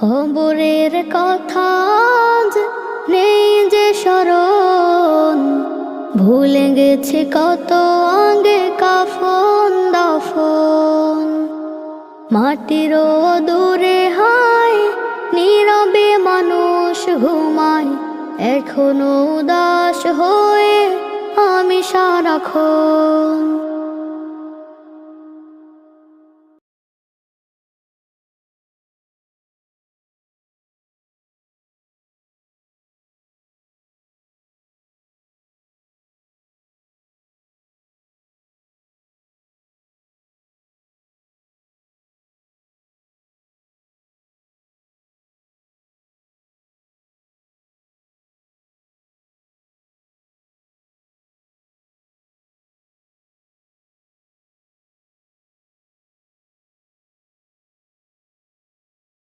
কবরের কথা নেই যে স্মরণ। ভুলে গেছে কত আগে কাফন দাফন। মাটির দূরে হায়, নীরবে মানুষ ঘুমায়। এখনও উদাস হয়ে আমি সারাক্ষণ।